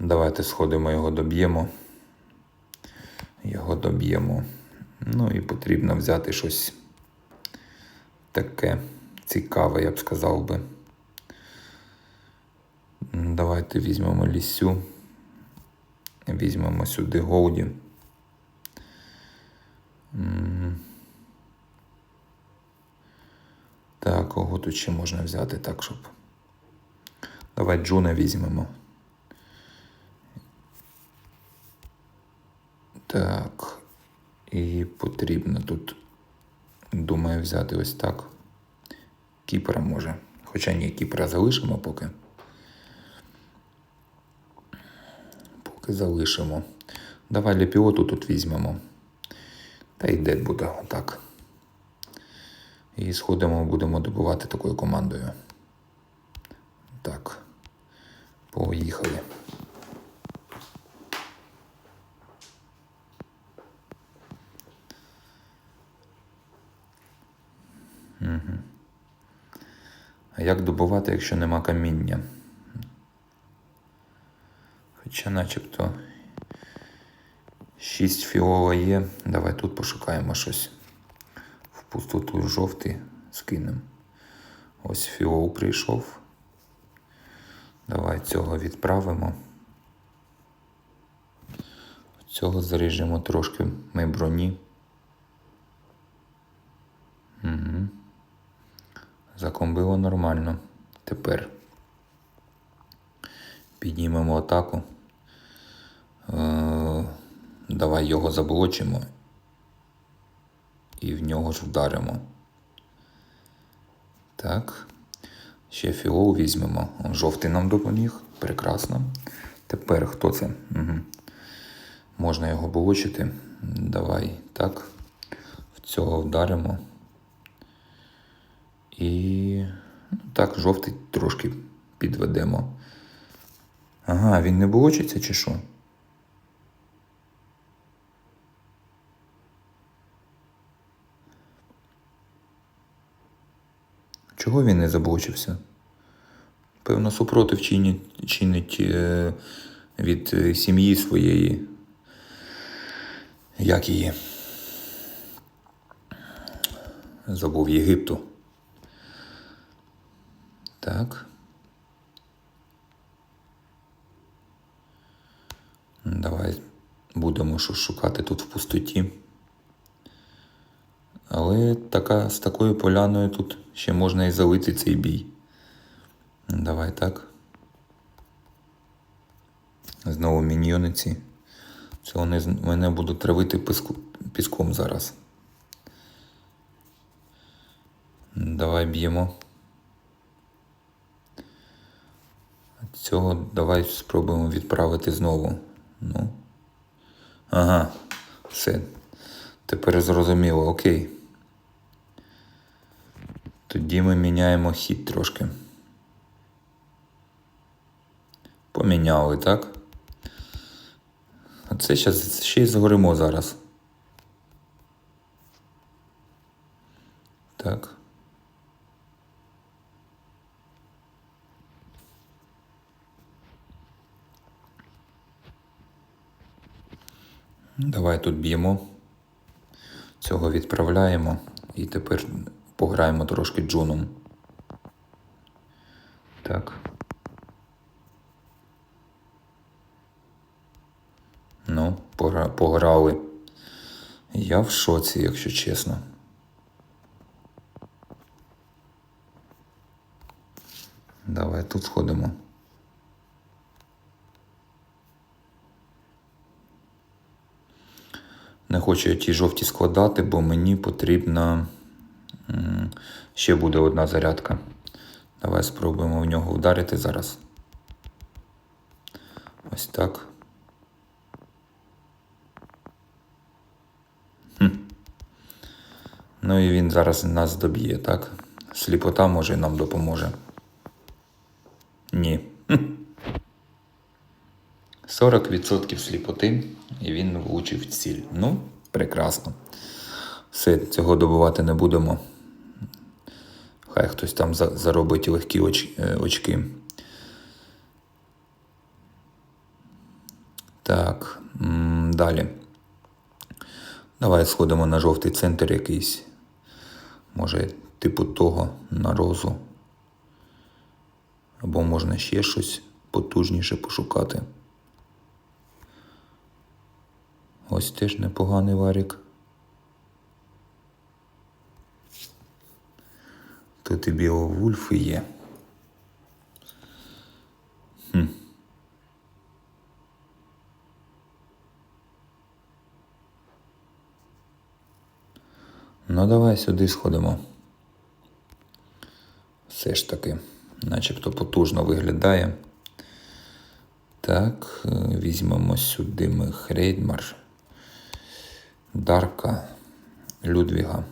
Давайте сходимо, його доб'ємо. Його доб'ємо. Ну і потрібно взяти щось таке цікаве, я б сказав би. Давайте візьмемо лісю. Візьмемо сюди Голді. Так, кого тут ще можна взяти так, щоб. Давай Джуна візьмемо. Так. І потрібно тут, думаю, взяти ось так. Кіпера може. Хоча ні, Кіпера залишимо поки. Поки залишимо. Давай лепіоту тут візьмемо. Та й дед буде отак. І сходимо, будемо добувати такою командою. Так. Поїхали. А як добувати, якщо нема каміння? Хоча начебто 6 фіола є. Давай тут пошукаємо щось. В пустоту жовтий скинемо. Ось фіол прийшов. Давай цього відправимо. Цього заріжемо трошки ми броні. Закомбило нормально. Тепер піднімемо атаку. Е, давай його заблочимо і в нього ж вдаримо. Так. Ще фіол візьмемо. Жовтий нам допоміг. Прекрасно. Тепер хто це? Угу. Можна його блочити. Давай так. В цього вдаримо. І ну, так, жовтий трошки підведемо. Ага, він не блочиться чи що? Чого він не заблочився? Певно, супротив чинить, чинить е, від е, сім'ї своєї. Як її? Забув Єгипту. Так. Давай будемо що шукати тут в пустоті. Але така, з такою поляною тут ще можна і залити цей бій. Давай так. Знову міньйониці. Це вони мене будуть травити піску, піском зараз. Давай б'ємо. Цього давай спробуємо відправити знову. Ну. Ага, все. Тепер зрозуміло, окей. Тоді ми міняємо хід трошки. Поміняли, так? А це щас, ще й згоримо зараз. Так. Давай тут б'ємо. Цього відправляємо. І тепер пограємо трошки джуном. Так. Ну, погра... пограли. Я в шоці, якщо чесно. Давай тут сходимо. Не хочу я ті жовті складати, бо мені потрібна ще буде одна зарядка. Давай спробуємо в нього вдарити зараз. Ось так. Хм. Ну і він зараз нас доб'є, так? Сліпота може нам допоможе. Ні. Хм. 40% сліпоти, і він влучив ціль. Ну, прекрасно. Все, цього добувати не будемо. Хай хтось там заробить легкі оч- е, очки. Так, далі. Давай сходимо на жовтий центр якийсь. Може, типу того на розу. Або можна ще щось потужніше пошукати. Ось теж непоганий варік. Тут і біовульфи є. Ну, давай сюди сходимо. Все ж таки, начебто потужно виглядає. Так, е, візьмемо сюди ми Хрейдмар, Дарка, Людвіга.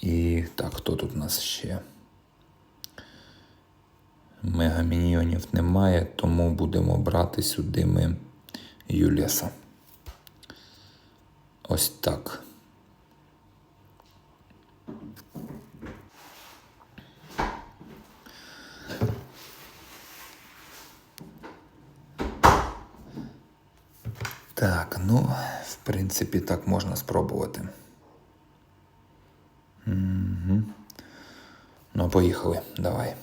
І так, хто тут у нас ще? Мегаміньйонів немає, тому будемо брати сюди ми Юліаса. Ось так. Так, ну, принципі, так можна спробувати. Угу. Ну, поїхали, давай.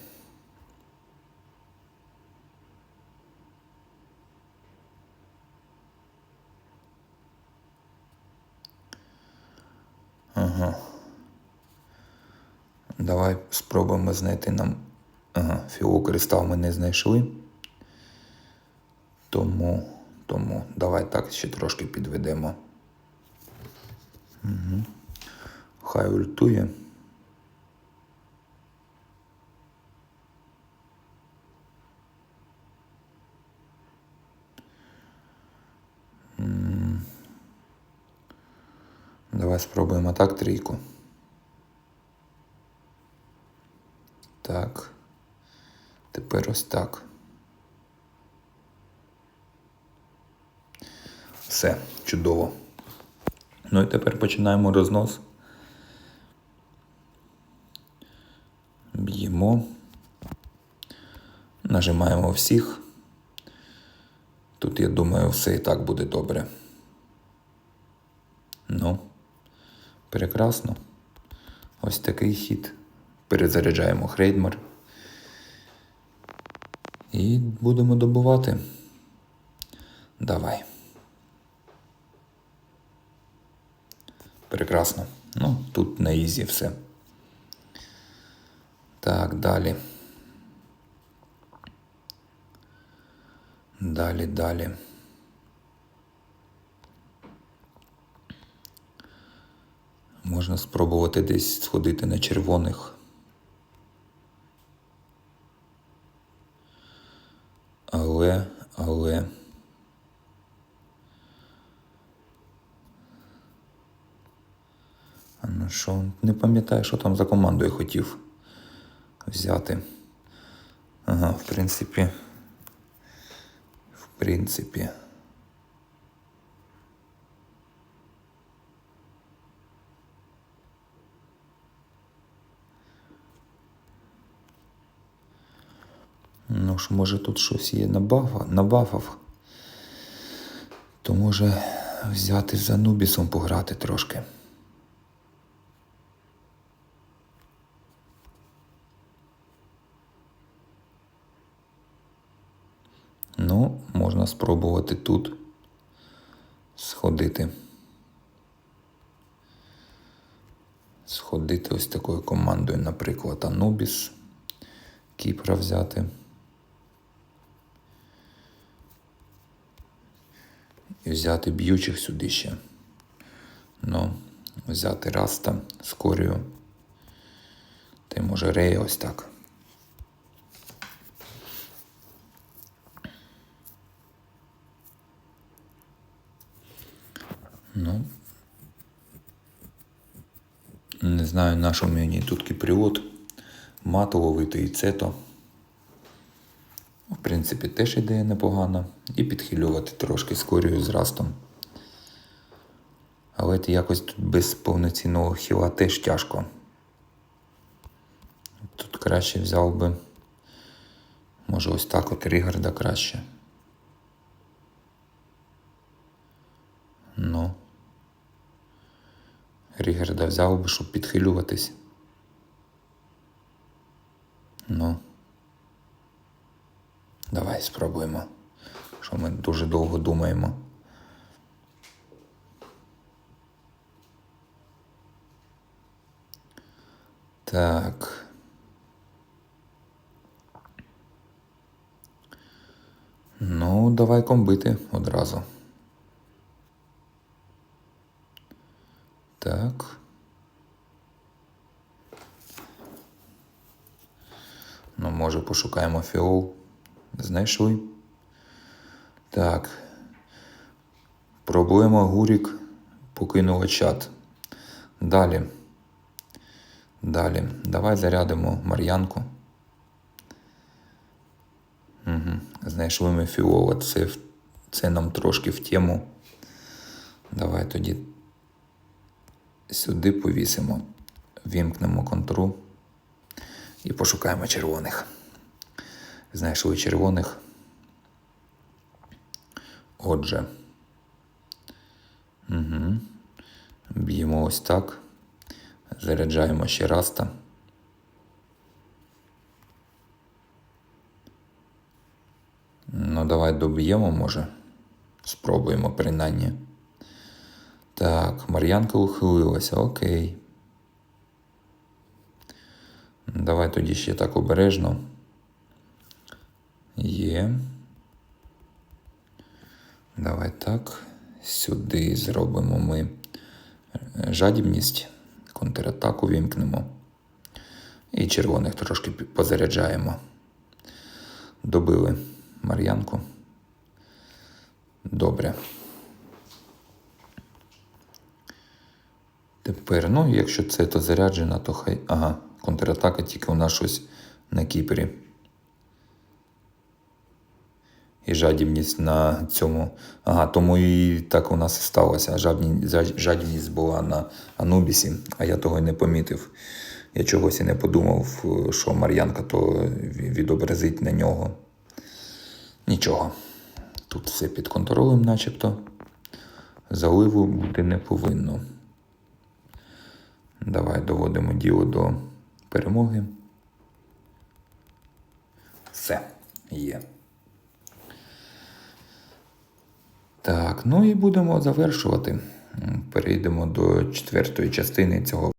Ага. Давай спробуємо знайти нам. Ага, фіокристал ми не знайшли. Тому, тому давай так ще трошки підведемо. Угу. Хай ультує. Давай спробуємо так трійку. Так. Тепер ось так. Все, чудово. Ну і тепер починаємо рознос. Б'ємо. Нажимаємо всіх. Тут, я думаю, все і так буде добре. Ну, прекрасно. Ось такий хід. Перезаряджаємо Хрейдмар. І будемо добувати. Давай. Прекрасно. Ну, тут на ізі все. Так, далі. Далі, далі. Можна спробувати десь сходити на червоних. Але, але. А ну що, не пам'ятаю, що там за команду я хотів взяти. Ага, в принципі. В принципі. Ну ж, може тут щось є набафа, набафав. То може взяти за Нубісом пограти трошки. Ну, можна спробувати тут сходити. Сходити ось такою командою, наприклад, Анубіс, Кіпра взяти. І взяти б'ючих сюди ще. Ну, взяти Раста з Корію. Та й може Рея ось так. Ну. Не знаю, на що мені тут кіпріот. Мато ловити і цето. В принципі, теж ідея непогана. І підхилювати трошки з корію з растом. Але якось тут без повноцінного хіла теж тяжко. Тут краще взяв би. Може ось так от Рігарда краще. Ну. Рігерда взяв би, щоб підхилюватись. Ну. Давай спробуємо. Що ми дуже довго думаємо. Так. Ну, давай комбити одразу. Так. Ну, може, пошукаємо фіол. Знайшли. Так. Проблема Гурік покинула чат. Далі. Далі. Давай зарядимо Мар'янку. Угу. Знайшли ми фіола. Це, це нам трошки в тему. Давай тоді сюди повісимо, вімкнемо контру і пошукаємо червоних. Знайшли червоних. Отже. Угу. Б'ємо ось так. Заряджаємо ще раз там. Ну, давай доб'ємо, може. Спробуємо принаймні. Так, Мар'янка ухилилася, окей. Давай тоді ще так обережно. Є. Давай так. Сюди зробимо ми жадібність, контратаку вімкнемо. І червоних трошки позаряджаємо. Добили Мар'янку. Добре. Тепер, ну, якщо це то заряджена, то хай. Ага, контратака тільки у нас щось на Кіпері. І жадібність на цьому. Ага, тому і так у нас і сталося. Жадібність була на Анубісі, а я того й не помітив. Я чогось і не подумав, що Мар'янка то відобразить на нього. Нічого. Тут все під контролем, начебто. Заливу бути не повинно. Давай доводимо діло до перемоги. Все, є. Так, ну і будемо завершувати. Перейдемо до четвертої частини цього